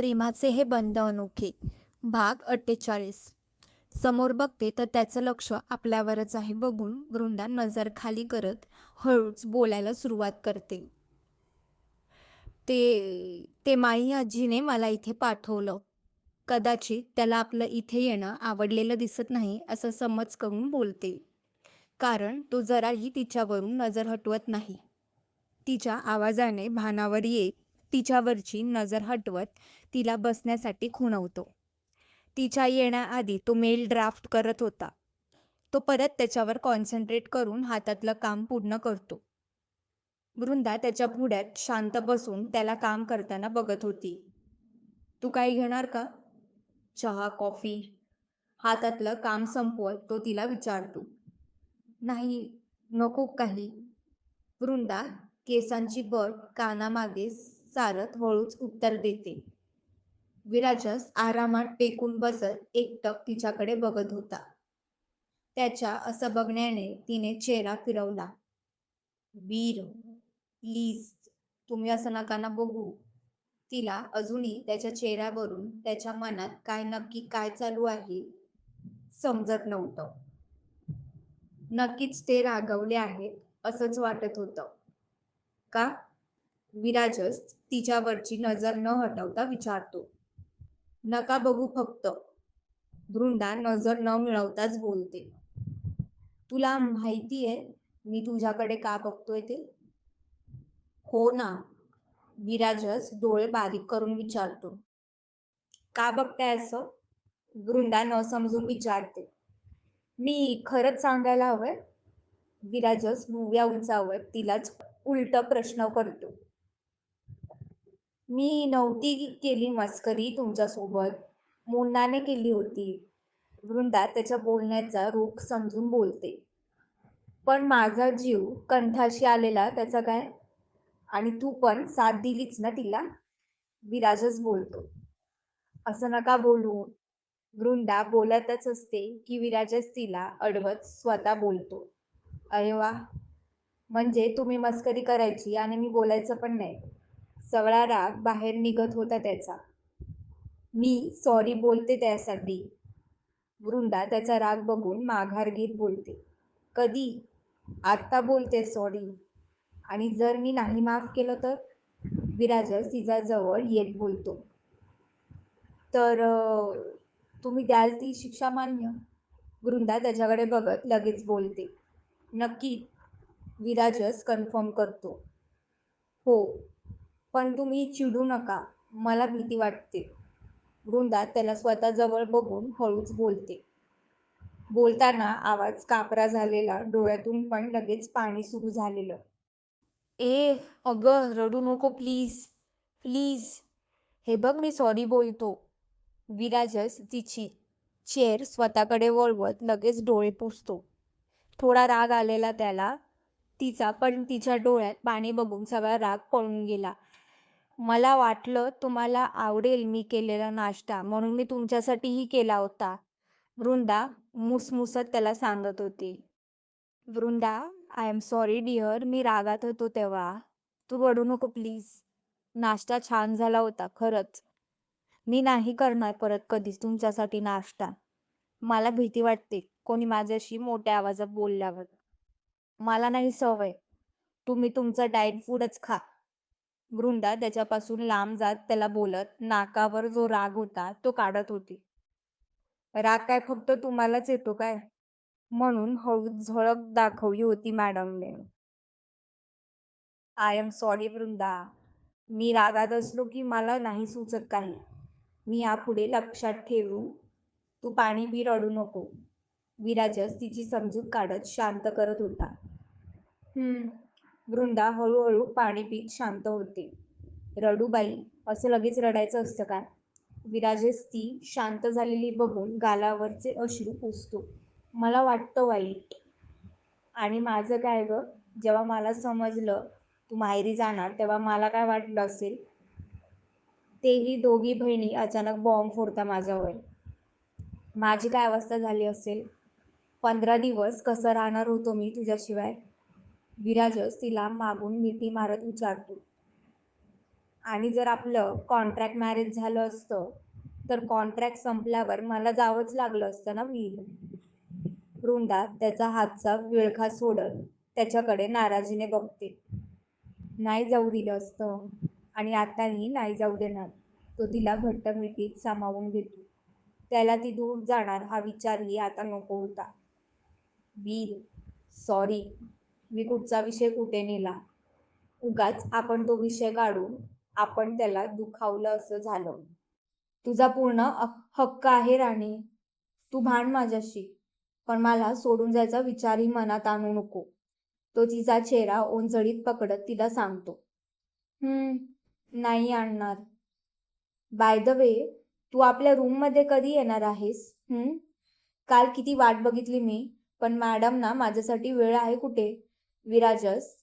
प्रेमाचे हे बंद अनोखे. भाग अठ्ठेचाळीस. समोर बघते तर त्याचं लक्ष आपल्यावरच आहे बघून वृंदा नजर खाली करत हळूच बोलायला सुरुवात करते. ते ते माई आजीने मला इथे पाठवलं. कदाचित त्याला आपलं इथे येणं आवडलेलं दिसत नाही असं समज करून बोलते. कारण तो जराही तिच्यावरून नजर हटवत नाही. तिच्या आवाजाने भानावर येत तिच्यावरची नजर हटवत तिला बसण्यासाठी खुणवतो. तिच्या येण्याआधी तो मेल ड्राफ्ट करत होता. तो परत त्याच्यावर कॉन्सन्ट्रेट करून हातातलं काम पूर्ण करतो. वृंदा त्याच्या पुढ्यात शांत बसून त्याला काम करताना बघत होती. तू काही घेणार का? चहा कॉफी. हातातलं काम संपवत तो तिला विचारतो. नाही नको काही. वृंदा केसांची बट कानामागे सारत हळूच उत्तर देते. विराजस आरामात टेकून बसत एकटक तिच्याकडे बघत होता. त्याच्या असं बघण्याने तिने चेहरा फिरवला. वीर प्लीज तुम्ही असं नका ना बघू. तिला अजूनही त्याच्या चेहऱ्यावरून त्याच्या मनात काय नक्की काय चालू आहे समजत नव्हतं. नक्कीच ते रागवले आहेत असंच वाटत होतं. का? विराजस तिच्यावरची नजर न हटवता विचारतो. नका बघू फक्त. वृंदा नजर न मिळवताच बोलते. तुला माहिती आहे मी तुझ्याकडे का बघतोय ते? हो ना. विराजस डोळे बारीक करून विचारतो. का बघताय असं? वृंदा न समजून विचारते. मी खरंच सांगायला हवंय? विराजस भुव्या उंचावर तिलाच उलट प्रश्न करतो. मी नव्हती केली मस्करी तुमच्यासोबत. मुन्नाने केली होती. वृंदा त्याच्या बोलण्याचा रोख समजून बोलते. पण माझा जीव कंठाशी आलेला त्याचा काय? आणि तू पण साथ दिलीच ना तिला? विराजच बोलतो. असं नका बोलू. वृंदा बोलतच असते की विराजच तिला अडवत स्वतः बोलतो. अरे वा! म्हणजे तुम्ही मस्करी करायची आणि मी बोलायचं पण नाही. सगळा राग बाहेर निघत होता त्याचा. मी सॉरी बोलते त्यासाठी. वृंदा त्याचा राग बघून माघार घेत बोलते. कधी? आत्ता बोलते सॉरी आणि जर मी नाही माफ केलं तर? विराजस तिच्याजवळ येत बोलतो. तर तुम्ही द्याल ती शिक्षा मान्य? वृंदा त्याच्याकडे बघत लगेच बोलते. नक्की. विराजस कन्फर्म करतो. हो. पण तुम्ही चिडू नका. मला भीती वाटते. वृंदा त्याला स्वतः जवळ बघून हळूच बोलते. बोलताना आवाज कापरा झालेला डोळ्यातून पण लगेच पाणी सुरू झालेलं. ए अगं रडू नको प्लीज प्लीज. हे बघ मी सॉरी बोलतो. विराजस तिची चेअर स्वतःकडे वळवत लगेच डोळे पुसतो. थोडा राग आलेला त्याला. तिचा पण तिच्या डोळ्यात पाणी बघून सगळा राग पळून गेला. मला वाटलं तुम्हाला आवडेल मी केलेला नाश्ता म्हणून मी तुमच्यासाठीही केला होता. वृंदा मुसमुसत त्याला सांगत होती. Vrinda I am sorry dear मी रागात होतो तेव्हा. तू रडू नको प्लीज नाश्ता छान झाला होता खरंच. मी नाही करणार परत कधीच तुमच्यासाठी नाश्ता. मला भीती वाटते कोणी माझ्याशी मोठ्या आवाजात बोलल्यावर. मला नाही सवय. तुम्ही तुमचं डाएट फूडच खा. वृंदा त्याच्यापासून लांब जात त्याला बोलत नाकावर जो राग होता तो काढत होती. राग काय फक्त तुम्हालाच येतो काय? म्हणून हळू झळक दाखवली होती मॅडमने. I am sorry Vrinda. मी रागात असलो की मला नाही सुचत काही. मी यापुढे लक्षात ठेवू. तू पाणी बी रडू नको. विराजस तिची समजूत काढत शांत करत होता. वृंदा हळूहळू पाणी पीत शांत होते. रडूबाई असं लगेच रडायचं असतं काय विराजेस ती शांत झालेली बघून गालावरचे अश्रू पुसतो. मला वाटतं वाईट आणि माझं काय गं? जेव्हा मला समजलं तू माहेरी जाणार तेव्हा मला काय वाटलं असेल? तेही दोघी बहिणी अचानक बॉम्ब फोडता माझ्यावर. माझी काय अवस्था झाली असेल? पंधरा दिवस कसं राहणार होतो मी तुझ्याशिवाय? विराजस तिला मागून मिठी मारत विचारतो आणि जर आपलं कॉन्ट्रॅक्ट मॅरेज झालं असतं तर कॉन्ट्रॅक्ट संपल्यावर मला जावंच लागलं असतं ना मी. रुंदा त्याचा हातचा विळखा सोडत त्याच्याकडे नाराजीने बघते. नाही जाऊ दिलं असतं आणि आताही नाही जाऊ देणार. तो तिला घट्ट मिठीत सामावून घेतो. त्याला ती दूर जाणार हा विचारही आता नको होता. वीर सॉरी मी कुठचा विषय कुठे नेला? उगाच आपण तो विषय काढून आपण त्याला दुखावलं असं झालं. तुझा पूर्ण हक्क आहे राणी. तू भांड माझ्याशी. पण मला सोडून जायचा विचारही मनात आणू नको. तो तिचा चेहरा ओंजळीत पकडत तिला सांगतो. हम्म नाही आणणार. बाय द वे तू आपल्या रूममध्ये कधी येणार आहेस? हम्म? काल किती वाट बघितली मी पण मॅडम ना माझ्यासाठी वेळ आहे कुठे? विराजस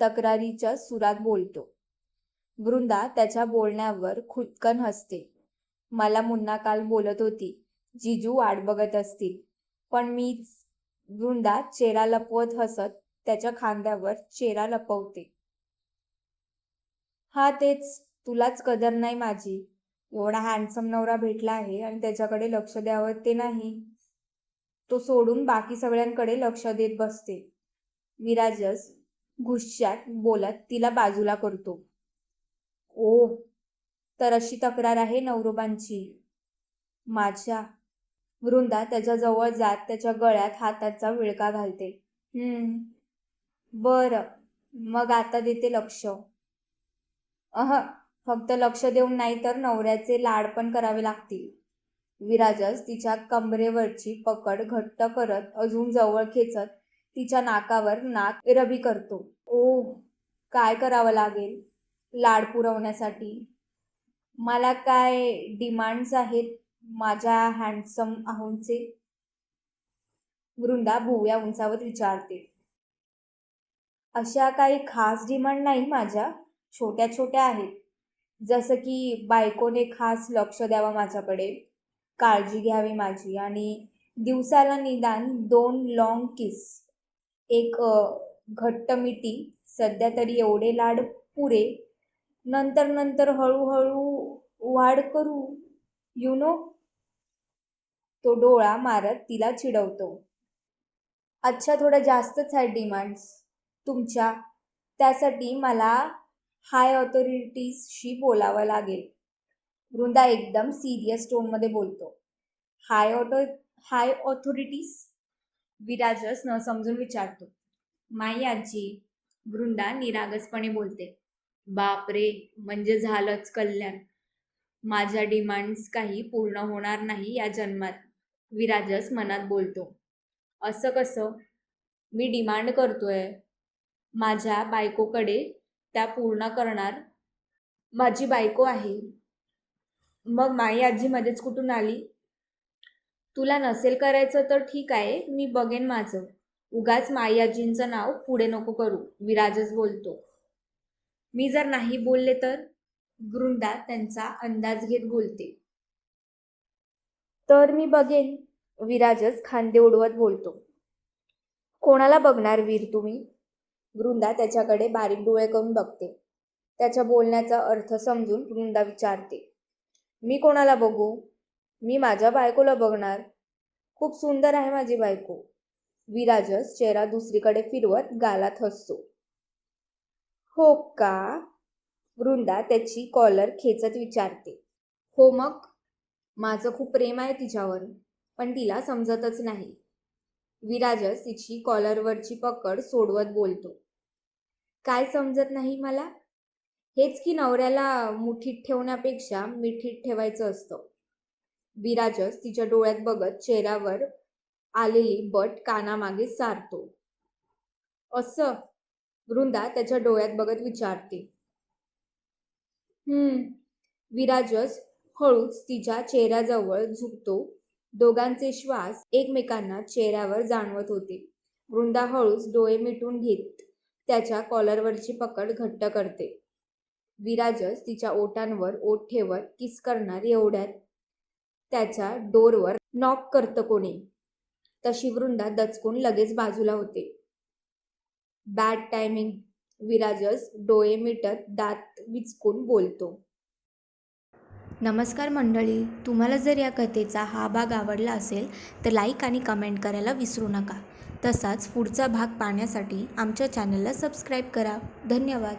तक्रारीच्या सुरात बोलतो. वृंदा त्याच्या बोलण्यावर खुदकन हसते. मला मुन्ना काल बोलत होती जिजू वाट बघत असतील. पण मीच वृंदा चेहरा लपवत हसत त्याच्या खांद्यावर चेहरा लपवते. हा तेच तुलाच कदर नाही माझी. एवढा हँडसम नवरा भेटला आहे आणि त्याच्याकडे लक्ष द्यावं ते नाही. तो सोडून बाकी सगळ्यांकडे लक्ष देत बसते. विराजस गुश्शात बोलत तिला बाजूला करतो. ओ तर अशी तक्रार आहे नवरोबांची. माझ्या वृंदा त्याच्याजवळ जात त्याच्या गळ्यात हाताचा विळका घालते. हम्म बरं मग आता देते लक्ष. अह फक्त लक्ष देऊन नाही तर नवऱ्याचे लाड पण करावे लागतील. विराजस तिच्या कमरेवरची पकड घट्ट करत अजून जवळ खेचत तिच्या नाकावर नाक रबी करतो. ओ काय करावं लागेल? लाड पुरवण्यासाठी. मला काय डिमांड्स आहेत माझ्या हँडसम आहूंचे? वृंदा भुव्या उंचावत विचारते. अशा काही खास डिमांड नाही माझ्या. छोट्या छोट्या आहेत. जसं की बायकोने खास लक्ष द्यावं माझ्याकडे. काळजी घ्यावी माझी आणि दिवसाला निदान दोन लॉंग किस एक घट्ट मिठी सध्या तरी एवढे लाड पुरे. नंतर नंतर हळूहळू वाढ करू. यु नो तो डोळा मारत तिला चिडवतो. अच्छा थोडं जास्तच आहे डिमांड्स तुमच्या. त्यासाठी मला हाय ऑथॉरिटीजशी बोलावं लागेल. वृंदा एकदम सिरियस टोनमध्ये बोलतो. हाय ऑटो हाय ऑथॉरिटीज विराजस न समजून विचारतो. माई आजी वृंदा निरागसपणे बोलते बापरे म्हणजे झालंच कल्याण. माझ्या डिमांड्स काही पूर्ण होणार नाही या जन्मात विराजस मनात बोलतो. असं कसं? मी डिमांड करतोय. माझ्या बायकोकडे त्या पूर्ण करणार माझी बायको आहे. मग माई आजी मध्येच कुठून आली? तुला नसेल करायचं तर ठीक आहे मी बघेन माझं. उगाच मायाजींचं नाव पुढे नको करू विराजच बोलतो. मी जर नाही बोलले तर? वृंदा त्यांचा अंदाज घेत बोलते. तर मी बघेन विराजच खांदे उडवत बोलतो. कोणाला बघणार वीर तुम्ही? वृंदा त्याच्याकडे बारीक डोळे करून बघते. त्याच्या बोलण्याचा अर्थ समजून वृंदा विचारते. मी कोणाला बघू? मी माझ्या बायकोला बघणार. खूप सुंदर आहे माझी बायको. विराजस चेहरा दुसरीकडे फिरवत गालात हसतो. हो का? वृंदा त्याची कॉलर खेचत विचारते. हो मग? माझं खूप प्रेम आहे तिच्यावर पण तिला समजतच नाही. विराजस तिची कॉलरवरची पकड सोडवत बोलतो. काय समजत नाही मला? हेच की नवऱ्याला मुठीत ठेवण्यापेक्षा मिठीत ठेवायचं असतं. विराजस तिच्या डोळ्यात बघत चेहऱ्यावर आलेली बट कानामागे सारतो. असं वृंदा त्याच्या डोळ्यात बघत विचारते. हम्म विराजस हळूच तिच्या चेहऱ्याजवळ झुकतो. दोघांचे श्वास एकमेकांना चेहऱ्यावर जाणवत होते. वृंदा हळूच डोळे मिटून घेत त्याच्या कॉलरवरची पकड घट्ट करते. विराजस तिच्या ओटांवर ओठ ठेवत किस करणार एवढ्यात त्याच्या डोरवर नॉक करतं कोणी. तशी वृंदा दचकून लगेच बाजूला होते. बॅड टायमिंग विराजस डोळे मिटत दात विचकून बोलतो. नमस्कार मंडळी तुम्हाला जर या कथेचा हा भाग आवडला असेल तर लाईक आणि कमेंट करायला विसरू नका. तसाच पुढचा भाग पाहण्यासाठी आमच्या चॅनलला सबस्क्राईब करा. धन्यवाद.